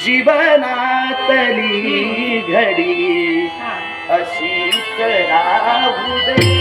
जीवनातली घडी अशीच राहू दे.